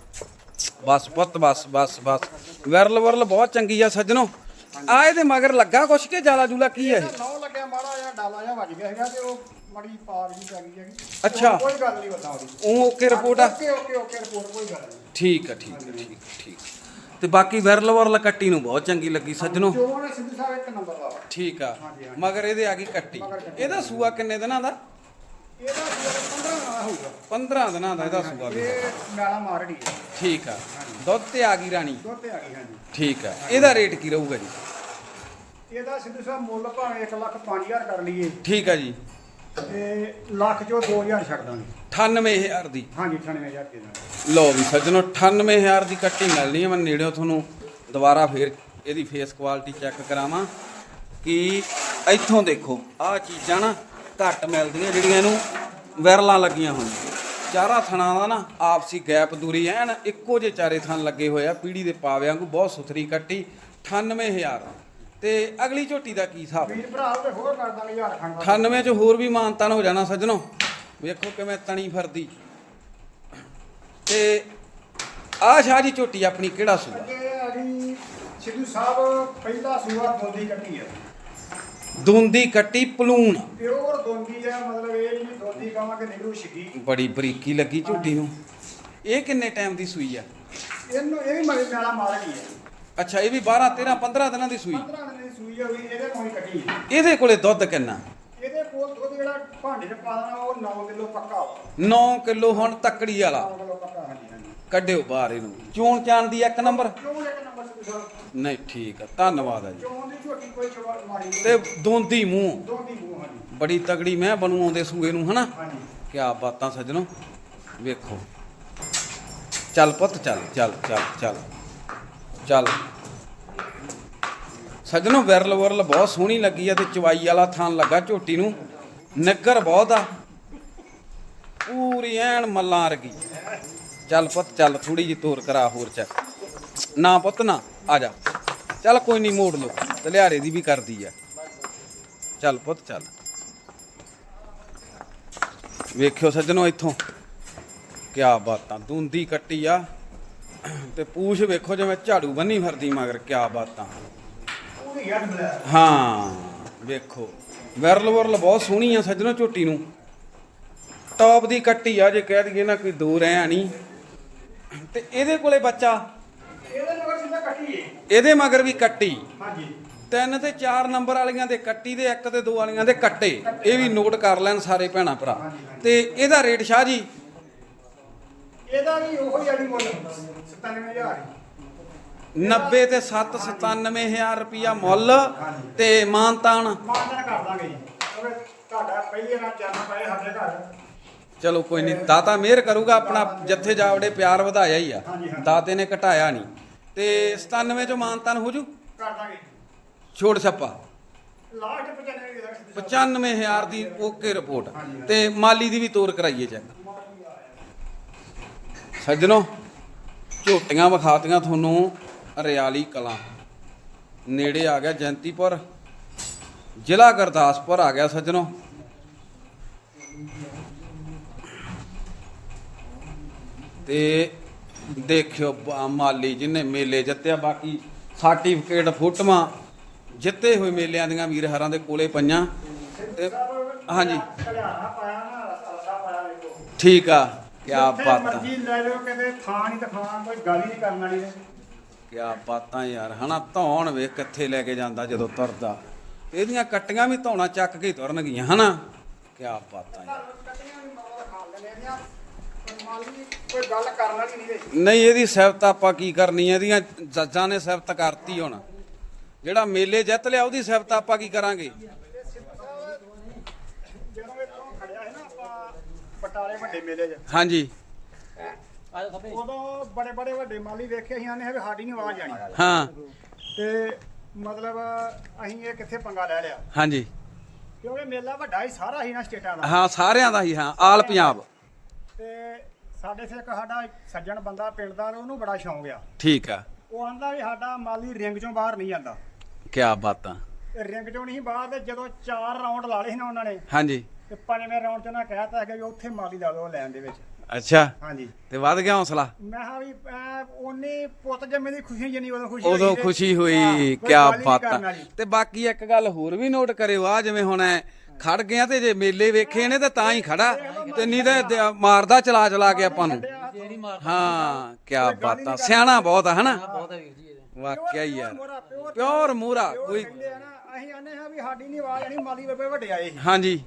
ਬਸ ਪੁੱਤ, ਬਸ ਬਸ ਬਸ। ਵਰਲ ਵਰਲ ਬਹੁਤ ਚੰਗੀ ਆ ਸੱਜਣੋ। ਆ ਇਹਦੇ ਮਗਰ ਲੱਗਾ ਕੁਛ ਕਿ ਜਾਲਾ ਜੂਲਾ ਕੀ ਹੈ ਇਹ? ਨੌ ਲੱਗਿਆ ਮਾੜਾ ਜਿਹਾ ਡਾਲਾ ਜਿਹਾ ਵੱਜ ਗਿਆ ਹੈਗਾ ਤੇ ਉਹ ਮੜੀ ਪਾਰ ਜੀ ਪੈ ਗਈ ਹੈਗੀ ਅੱਛਾ। ਉਹ ਕੋਈ ਗੱਲ ਨਹੀਂ ਬਤਾ ਉਹਦੀ। ਉਹ ਓਕੇ ਰਿਪੋਰਟ ਆ? ਓਕੇ ਓਕੇ ਓਕੇ ਰਿਪੋਰਟ ਕੋਈ ਗੱਲ ਨਹੀਂ। ਠੀਕ ਆ ਠੀਕ ਆ ਠੀਕ ਆ, ਠੀਕ ਆ। ਤੇ ਬਾਕੀ ਵਰਲ ਵਰਲ ਕੱਟੀ ਨੂੰ ਬਹੁਤ ਚੰਗੀ ਲੱਗੀ ਸੱਜਣੋ। ਚੋਣ ਸਿੱਧੂ ਸਾਹਿਬ ਇੱਕ ਨੰਬਰ ਦਾ ਵਾ। ਠੀਕ ਆ। ਹਾਂਜੀ, ਹਾਂਜੀ। ਮਗਰ ਇਹਦੇ ਆ ਗਈ ਕੱਟੀ। ਮਗਰ ਕੱਟੀ। ਇਹਦਾ ਸੂਆ ਕਿੰਨੇ ਦਿਨਾਂ ਦਾ? ਇਹਦਾ ਸੂਆ 15 ਦਾ ਹੋਊਗਾ। 15 ਦਿਨਾਂ ਦਾ ਇਹਦਾ ਸੂਆ ਵੀ ਇਹ ਮੈਲਾ ਮਾਰ ਰਹੀ ਹੈ। ਠੀਕ ਆ। ਦੁੱਧ ਤੇ ਆ ਗਈ ਰਾਣੀ। ਦੁੱਧ ਤੇ ਆ ਗਈ ਹਾਂਜੀ। ਠੀਕ ਆ। ਇਹਦਾ ਰੇਟ ਕੀ ਰਹੂਗਾ ਜੀ? ਇਹਦਾ ਸਿੱਧੂ ਸਾਹਿਬ ਮੁੱਲ ਭਾਵੇਂ 1 ਲੱਖ 5000 ਕਰ ਲਈਏ। ਠੀਕ ਆ ਜੀ। ਤੇ ਲੱਖ ਚੋਂ 2000 ਛੱਡ ਦਾਂਗੇ। 98000 ਦੀ। ਹਾਂਜੀ 98000 ਦੇ ਦਾਂਗੇ। ਲਓ ਵੀ ਸੱਜਣੋ 98000 ਦੀ ਕੱਟੀ ਮਿਲਣੀ ਹੈ ਮੈਂ ਨੇੜਿਓਂ ਤੁਹਾਨੂੰ ਦੁਬਾਰਾ ਫੇਰ ਇਹਦੀ ਫੇਸ ਕੁਆਲਿਟੀ ਚੈੱਕ ਕਰਾਵਾਂ ਕਿ ਇੱਥੋਂ ਦੇਖੋ ਆਹ ਚੀਜ਼ਾਂ ਨਾ ਘੱਟ ਮਿਲਦੀਆਂ ਜਿਹੜੀਆਂ ਇਹਨੂੰ ਵਿਰਲਾਂ ਲੱਗੀਆਂ ਹੋਈਆਂ। ਚਾਰਾ ਥਣਾ ਦਾ ਨਾ ਆਪਸੀ ਗੈਪ ਦੂਰੀ ਐਨ ਇੱਕੋ ਜੇ ਚਾਰੇ ਥਣ ਲੱਗੇ ਹੋਏ ਆ ਪੀੜੀ ਦੇ ਪਾਵਿਆਂ ਨੂੰ ਬਹੁਤ ਸੁਥਰੀ ਕੱਟੀ 98000 ਤੇ ਅਗਲੀ ਝੋਟੀ ਦਾ ਕੀ ਹਿਸਾਬ? ਵੀਰ ਭਰਾ ਤੇ ਹੋਰ ਕਰ ਦਾਂਗੇ ਹਜ਼ਾਰ ਖੰਡ। ਦਾ 98 ਚ ਹੋਰ ਵੀ ਮਾਨਤਾਨ ਹੋ ਜਾਣਾ ਸੱਜਣੋ। ਵੇਖੋ ਕਿਵੇਂ ਤਣੀ ਫਿਰਦੀ। ਤੇ ਆਹ ਸ਼ਾਹ ਜੀ ਝੋਟੀ ਆਪਣੀ ਕਿਹੜਾ ਸੂਆ? ਅੱਗੇ ਸਿੱਧੂ ਸਾਹਿਬ ਪਹਿਲਾ ਸੂਆ ਦੋਦੀ ਕੱਟੀ ਹੈ ਦੁੰਦੀ ਕੱਟੀ ਪਲੂਣ। ਪਿਓਰ ਦੋਂਦੀ ਹੈ ਮਤਲਬ ਇਹ ਨਹੀਂ ਦੋਂਦੀ ਕਹਾਂਗੇ ਨਿਗਰੂ ਛਿੱਗੀ ਬੜੀ ਬਰੀਕੀ ਲੱਗੀ ਝੋਟੀ ਨੂੰ। ਇਹ ਕਿੰਨੇ ਟਾਈਮ ਦੀ ਸੂਈ ਆ? ਇਹਨੂੰ ਇਹ ਵੀ ਮਰੇ ਮੈਲਾ ਮਾਰ ਗਈ ਹੈ ਅੱਛਾ ਇਹ ਵੀ 12 13 15 ਦਿਨਾਂ ਦੀ ਸੂਈ। 15 ਦਿਨ ਦੀ ਸੂਈ ਇਹਦੇ ਹੈ ਇਹਦੇ ਕੋਲੇ ਦੁੱਧ ਕਿੰਨਾ? ਇਹਦੇ ਕੋਲ ਦੁੱਧ ਜਿਹੜਾ ਭਾਂਡੇ 'ਚ ਪਾ ਦੇਣਾ ਉਹ 9 ਕਿਲੋ ਪੱਕਾ ਵਾ। 9 ਕਿਲੋ ਹੁਣ ਤੱਕੜੀ ਵਾਲਾ। 9 ਕਿਲੋ ਪੱਕਾ ਹਾਂਜੀ ਹਾਂਜੀ। ਕੱਢਿਓ ਬਾਹਰ ਇਹਨੂੰ। ਚੋਣ ਚਾਣ ਦੀ ਇੱਕ ਨੰਬਰ? ਇੱਕ ਨਹੀਂ ਠੀਕ ਆ ਧੰਨਵਾਦ ਆ ਜੀ। ਚੋਂ ਦੀ ਝੋਟੀ ਕੋਈ ਚਵਾ ਮਾਰੀ ਨਹੀਂ। ਤੇ ਦੋਂਦੀ ਮੂੰਹ। ਦੋਂਦੀ ਮੂੰਹ ਹਾਂਜੀ। ਬੜੀ ਤਗੜੀ ਮੈਂ ਬਣੂ ਆਉਂਦੇ ਸੂਏ ਨੂੰ ਹਨਾ? ਹਾਂਜੀ। ਕਿਆ ਬਾਤਾਂ ਸੱਜਣੋ। ਵੇਖੋ। ਚੱਲ ਪੁੱਤ ਚੱਲ ਚੱਲ ਚੱਲ ਚੱਲ। ਚੱਲ। ਸੱਜਣੋ, ਵਿਰਲ ਵਿਰਲ ਬਹੁਤ ਸੋਹਣੀ ਲੱਗੀ ਆ ਤੇ ਚਵਾਈ ਵਾਲਾ ਥਾਂ ਲੱਗਾ ਝੋਟੀ ਨੂੰ। ਨਿੱਗਰ ਬਹੁਤ ਆ। ਪੂਰੀ ਐਨ ਮੱਲਾਂ ਵਰਗੀ। ਚੱਲ ਪੁੱਤ, ਚੱਲ ਥੋੜੀ ਜਿਹੀ ਤੋਰ ਕਰਾ ਹੋਰ ਚੱਕ ਨਾ ਪੁੱਤ, ਨਾ, ਆ ਜਾ। ਚੱਲ ਕੋਈ ਨਹੀਂ ਮੋੜ ਲੋ ਤੇ ਲਿਆਰੇ ਦੀ ਵੀ ਕਰਦੀ ਆ। ਚੱਲ ਪੁੱਤ, ਚੱਲ। ਵੇਖਿਓ ਸੱਜਣੋ ਇੱਥੋਂ। ਕਿਆ ਬਾਤਾਂ ਦੁੰਦੀ ਕੱਟੀ ਆ। ਤੇ ਪੂਛ ਵੇਖੋ ਜਿਵੇਂ ਝਾੜੂ ਬੰਨੀ ਫਿਰਦੀ ਮਗਰ ਕਿਆ ਬਾਤਾਂ। ਪੂਰੀ ਹੱਡ ਬਲਾ ਹਾਂ ਵੇਖੋ। ਵਿਰਲ ਵਿਰਲ ਬਹੁਤ ਸੋਹਣੀ ਆ ਸੱਜਣੋ ਝੋਟੀ ਨੂੰ। ਟੌਪ ਦੀ ਕੱਟੀ ਆ ਜੇ ਕਹਿ ਦਈਏ ਨਾ ਕੋਈ ਦੂਰ ਐ ਨਹੀਂ। ਤੇ ਇਹਦੇ ਕੋਲੇ ਬੱਚਾ? ਇਹਦੇ ਮਗਰ ਸਿੱਧਾ ਕੱਟੀ ਹੈ ਇਹਦੇ ਮਗਰ ਵੀ ਕੱਟੀ। ਹਾਂਜੀ। ਤਿੰਨ ਤੇ ਚਾਰ ਨੰਬਰ ਵਾਲੀਆਂ ਦੇ ਕੱਟੀ ਦੇ ਇੱਕ ਤੇ ਦੋ ਵਾਲੀਆਂ ਦੇ ਕੱਟੇ। ਇਹ ਵੀ ਨੋਟ ਕਰ ਲੈਣ ਸਾਰੇ ਭੈਣਾ ਭਰਾ। ਤੇ ਇਹਦਾ ਰੇਟ ਸ਼ਾਹ ਜੀ? ਇਹਦਾ ਵੀ ਉਹੋ ਹੀ ਆੜੀ ਮੁੱਲ 97000 90 ਤੇ 7 97000 ਰੁਪਿਆ ਮੁੱਲ ਤੇ ਮਾਨਤਾਨ ਮਾਨਦਨ ਕਰ ਦਾਂਗੇ ਜੀ। ਕਿਉਂਕਿ ਤੁਹਾਡਾ ਪਹਿਲੇ ਨਾਲ ਚੰਨ ਪਏ ਸਾਡੇ ਘਰ। ਚਲੋ ਕੋਈ ਨਹੀਂ ਦਾਤਾ ਮਿਹਰ ਕਰੂਗਾ ਆਪਣਾ ਜੱਥੇ ਜਾਵੜੇ ਪਿਆਰ ਵਧਾਇਆ ਹੀ ਆ। ਦਾਤੇ ਨੇ ਘਟਾਇਆ ਨਹੀਂ। ਤੇ 97 ਚੋਂ ਮਾਨਤਾਨ ਹੋ ਜੂ? ਕਰ ਦਾਂਗੇ ਛੋੜ ਛੱਪਾ। ਲਾਸਟ 95 ਦੇ ਰੱਖ ਦਿੱਤਾ। 95000 ਦੀ ਓਕੇ ਰਿਪੋਰਟ। ਤੇ ਮਾਲੀ ਦੀ ਵੀ ਤੋਰ ਕਰਾਈਏ ਚੈੱਕ। ਸੱਜਣੋ ਝੋਟੀਆਂ ਵਿਖਾਤੀਆਂ ਤੁਹਾਨੂੰ ਰਿਆਲੀ ਕਲਾਂ। ਨੇੜੇ ਆ ਗਿਆ ਜੈਂਤੀਪੁਰ ਜ਼ਿਲ੍ਹਾ ਗੁਰਦਾਸਪੁਰ ਆ ਗਿਆ ਸੱਜਣੋ। ਤੇ ਦੇਖਿਓ ਮਾਲੀ ਜਿਹਨੇ ਮੇਲੇ ਜਿੱਤਿਆ ਬਾਕੀ ਸਰਟੀਫਿਕੇਟ ਫੋਟੋਆਂ ਜਿੱਤੇ ਹੋਏ ਮੇਲਿਆਂ ਦੀਆਂ ਵੀਰ ਹਰਾਂ ਦੇ ਕੋਲੇ ਪਈਆਂ। ਤੇ ਹਾਂਜੀ। ਠੀਕ ਆ। ਕੀ ਜਿੱਥੇ ਬਾਤਾਂ। ਮਰਜ਼ੀ ਲੈ ਜਾਓ ਕਹਿੰਦੇ ਥਾਂ ਨਹੀਂ ਦਿਖਾਉਣਾ ਕੋਈ ਗੱਲ ਹੀ ਨਹੀਂ ਕਰਨ ਵਾਲੀ ਨੇ ਕੀ ਬਾਤਾਂ ਯਾਰ ਹਨਾ ਧੌਣ ਵੇ ਕਿੱਥੇ ਲੈ ਕੇ ਜਾਂਦਾ ਜਦੋਂ ਤੁਰਦਾ। ਇਹਦੀਆਂ ਕੱਟੀਆਂ ਵੀ ਧੌਣਾ ਚੱਕ ਕੇ ਹੀ ਤੁਰਨਗੀਆਂ ਹਨਾ। ਕੀ ਬਾਤਾਂ ਯਾਰ। ਕੋਈ ਗੱਲ ਕਰਨ ਵਾਲੀ ਨਹੀਂ ਇਹਦੀ ਸਿਫਤ ਆਪਾਂ ਕੀ ਕਰਨੀ ਹੈ ਇਹਦੀਆਂ ਜੱਜਾਂ ਨੇ ਸਿਫਤ ਕਰਤੀ ਹੁਣ। ਜਿਹੜਾ ਮੇਲੇ ਜਿੱਤ ਲਿਆ ਉਹਦੀ ਸਿਫਤ ਆਪਾਂ ਕੀ ਕਰਾਂਗੇ ਜਦੋਂ ਇਹ ਤੋਂ ਖੜਿਆ ਸੀ ਨਾ ਆਪਾਂ ਬਟਾਲੇ ਵੱਡੇ ਮੇਲੇ 'ਚ। ਹਾਂਜੀ। ਉਦੋਂ ਬੜੇ ਬੜੇ ਵੱਡੇ ਮਾਲੀ ਵੇਖੇ ਸੀ ਆਨੇ ਵੀ ਸਾਡੀ ਨਹੀਂ ਆਵਾਜ਼ ਆਣੀ ਹਾਂ। ਤੇ ਮਤਲਬ ਅਸੀਂ ਇਹ ਕਿੱਥੇ ਪੰਗਾ ਲੈ ਲਿਆ। ਹਾਂਜੀ। ਕਿਉਂਕਿ ਮੇਲਾ ਵੱਡਾ ਹੀ ਸਾਰਾ ਹੀ ਨਾ ਸਟੇਟਾਂ ਦਾ। ਹਾਂ ਸਾਰਿਆਂ ਦਾ ਹੀ ਹਾਂ ਆਲ ਪੰਜਾਬ। ਤੇ ਸਾਡੇ ਸੇ ਇੱਕ ਸਾਡਾ ਸੱਜਣ ਬੰਦਾ ਪਿੰਡ ਦਾ ਉਹਨੂੰ ਬੜਾ ਸ਼ੌਂਕ ਆ। ਠੀਕ ਆ। ਉਹ ਆਂਦਾ ਵੀ ਸਾਡਾ ਮਾਲੀ ਰਿੰਗ ਚੋਂ ਬਾਹਰ ਨਹੀਂ ਜਾਂਦਾ। ਕੀ ਬਾਤਾਂ। ਰਿੰਗ ਚੋਂ ਨਹੀਂ ਬਾਹਰ ਤੇ ਜਦੋਂ ਚਾਰ ਰਾਉਂਡ ਲਾ ਲਏ ਸੀ ਨਾ ਉਹਨਾਂ ਨੇ ਹਾਂਜੀ। ਤੇ ਪੰਜਵੇਂ ਰਾਉਂਡ 'ਚ ਉਹਨਾਂ ਕਹਿਤਾ ਕਿ ਵੀ ਉੱਥੇ ਮਾਲੀ ਲਾ ਦਿਓ ਲੈਣ ਦੇ ਵਿੱਚ। ਅੱਛਾ। ਹਾਂਜੀ। ਤੇ ਵੱਧ ਗਿਆ ਹੌਸਲਾ? ਮੈਂ ਕਿਹਾ ਵੀ ਐ ਉਹਨੇ ਪੁੱਤ ਜੰਮੇ ਦੀ ਖੁਸ਼ੀ ਜਨੀ ਉਦੋਂ ਖੁਸ਼ੀ ਉਦੋਂ ਹੋਈ ਤੇ- ਖੁਸ਼ੀ ਹਾਂ, ਹੋਈ ਕੋਈ ਕੀ ਗੱਲ ਹੀ ਨਹੀਂ ਬਾਤਾਂ ਕਰਨ ਵਾਲੀ। ਤੇ ਬਾਕੀ ਇੱਕ ਗੱਲ ਹੋਰ ਵੀ ਨੋਟ ਕਰਿਓ ਆ ਜਿਵੇਂ ਹੁਣ ਐ ਖੜ ਗਿਆ ਤੇ ਜੇ ਮੇਲੇ ਵੇਖੇ ਨੇ ਤਾਂ ਤਾਂ ਹੀ ਖੜਾ ਤੇ ਨਹੀਂ ਤਾਂ ਦ- ਮਾਰਦਾ ਚਲਾ ਚਲਾ ਕੇ ਆਪਾਂ ਨੂੰ। ਹਾਂ ਕੀ ਬਾਤਾਂ ਸਿਆਣਾ ਬਹੁਤ ਆ ਹਨਾ? ਵਾਕਿਆ ਹੀ ਯਾਰ। ਮੋਹਰਾ, ਪਿਓਰ ਪਿਓਰ ਮੂਰਾ ਕੋਈ ਕਹਿੰਦੇ ਆ ਨਾ ਅਸੀਂ ਆਨੇ ਹਾਂ ਵੀ ਸਾਡੀ ਨਹੀਂ ਆਵਾਜ਼ ਆਣੀ ਮਾਲੀ ਬੱਬੇ ਵੱਡੇ ਆਏ ਸੀ। ਹਾਂਜੀ।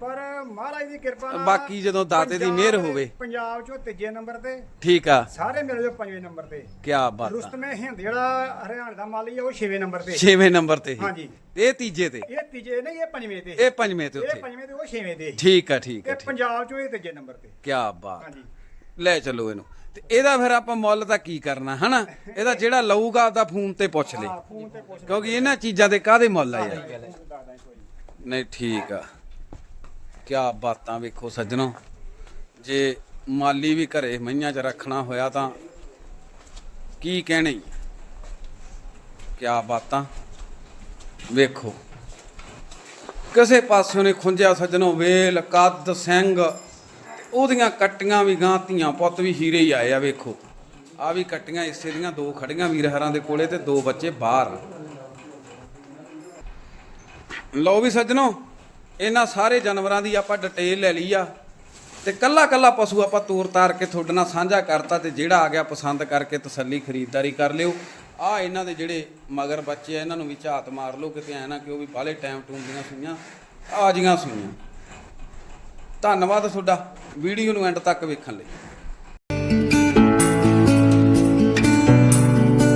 ਪਰ ਮਹਾਰਾਜ ਦੀ ਕਿਰਪਾ ਨਾਲ ਬਾਕੀ ਜਦੋਂ ਦਾਤੇ ਦੀ ਮਿਹਰ ਦੇ- ਹੋਵੇ। ਪੰਜਾਬ ਚੋਂ ਤੀਜੇ ਨੰਬਰ ਤੇ ਠੀਕ ਆ। ਸਾਰੇ ਮਿਲ ਜੋ ਪੰਜਵੇਂ ਨੰਬਰ ਤੇ। ਕੀ ਬਾਤਾਂ ਰੁਸਤਮੇ ਹਿੰਦ ਜਿਹੜਾ ਹਰਿਆਣਾ ਦਾ ਮਾਲੀ ਆ ਉਹ ਛੇਵੇਂ ਨੰਬਰ ਤੇ। 6ਵੇਂ ਨੰਬਰ ਤੇ। ਹਾਂਜੀ। ਇਹ ਤੀਜੇ ਤੇ। ਇਹ ਤੀਜੇ ਨਹੀਂ ਇਹ ਪੰਜਵੇਂ ਤੇ। ਇਹ ਪੰਜਵੇਂ ਤੇ ਇਹ ਉੱਥੇ। ਪੰਜਵੇਂ ਤੇ ਉਹ ਛੇਵੇਂ ਤੇ। ਠੀਕ ਆ ਠੀਕ ਆ ਇਹ ਪੰਜਾਬ ਚੋਂ ਇਹ ਤੀਜੇ ਨੰਬਰ ਤੇ। ਕੀ ਬਾਤ ਹਾਂਜੀ। ਲੈ ਚੱਲੋ ਇਹਨੂੰ। ਤੇ ਇਹਦਾ ਫਿਰ ਆਪਾਂ ਮੁੱਲ ਤਾਂ ਕੀ ਕਰਨਾ ਹਨਾ? ਇਹਦਾ ਜਿਹੜਾ ਲਊਗਾ ਆਪਦਾ ਫੋਨ ਤੇ ਪੁੱਛ ਲੇ। ਕਿਉਂਕਿ ਇਹਨਾਂ ਚੀਜ਼ਾਂ ਦੇ ਕਾਹਦੇ ਮੁੱਲ ਆ ਯਾਰ। ਨਹੀਂ ਠੀਕ ਆ। ਕਿਆ ਬਾਤਾਂ ਵੇਖੋ ਸੱਜਣੋ। ਜੇ ਮਾਲੀ ਵੀ ਘਰੇ ਮਈਆਂ 'ਚ ਰੱਖਣਾ ਹੋਇਆ ਤਾਂ ਕੀ ਕਹਿਣਾ? ਕਿਆ ਬਾਤਾਂ? ਵੇਖੋ। ਕਿਸੇ ਪਾਸਿਓਂ ਨੇ ਖੁੰਝਿਆ ਸੱਜਣੋ ਵੇਲ, ਕੱਦ ਸਿੰਘ ਉਹਦੀਆਂ ਕੱਟੀਆਂ ਵੀ ਗਾਂ ਧੀਆਂ ਪੁੱਤ ਵੀ ਹੀਰੇ ਹੀ ਆਏ ਆ, ਵੇਖੋ। ਆ ਵੀ ਕੱਟੀਆਂ, ਇਸੇ ਦੀਆਂ ਦੋ ਖੜੀਆਂ ਵੀਰ ਹਰਾਂ ਦੇ ਕੋਲੇ ਤੇ ਦੋ ਬੱਚੇ ਬਾਹਰ। ਲਓ ਵੀ ਸੱਜਣੋ ਇਹਨਾਂ ਸਾਰੇ ਜਾਨਵਰਾਂ ਦੀ ਆਪਾਂ ਡਿਟੇਲ ਲੈ ਲਈ ਆ। ਤੇ ਕੱਲਾ ਕੱਲਾ ਪਸ਼ੂ ਆਪਾਂ ਤੋਰ ਤਾਰ ਕੇ ਤੁਹਾਡੇ ਨਾਲ ਸਾਂਝਾ ਕਰਤਾ ਤੇ ਜਿਹੜਾ ਆ ਗਿਆ ਪਸੰਦ ਕਰਕੇ ਤਸੱਲੀ ਖਰੀਦਦਾਰੀ ਕਰ ਲਿਓ। ਆ ਇਹਨਾਂ ਦੇ ਜਿਹੜੇ ਮਗਰ ਬੱਚੇ ਆ, ਇਹਨਾਂ ਨੂੰ ਵੀ ਝਾਤ ਮਾਰ ਲਓ ਕਿਤੇ ਐ ਨਾ ਕਿ ਉਹ ਵੀ ਬਾਹਲੇ ਟਾਈਮ ਟੂਮ ਦੀਆਂ ਸੁਈਆਂ, ਆ ਜੀਆਂ ਸੁਈਆਂ। ਧੰਨਵਾਦ ਤੁਹਾਡਾ, ਵੀਡੀਓ ਨੂੰ ਐਂਡ ਤੱਕ ਵੇਖਣ ਲਈ।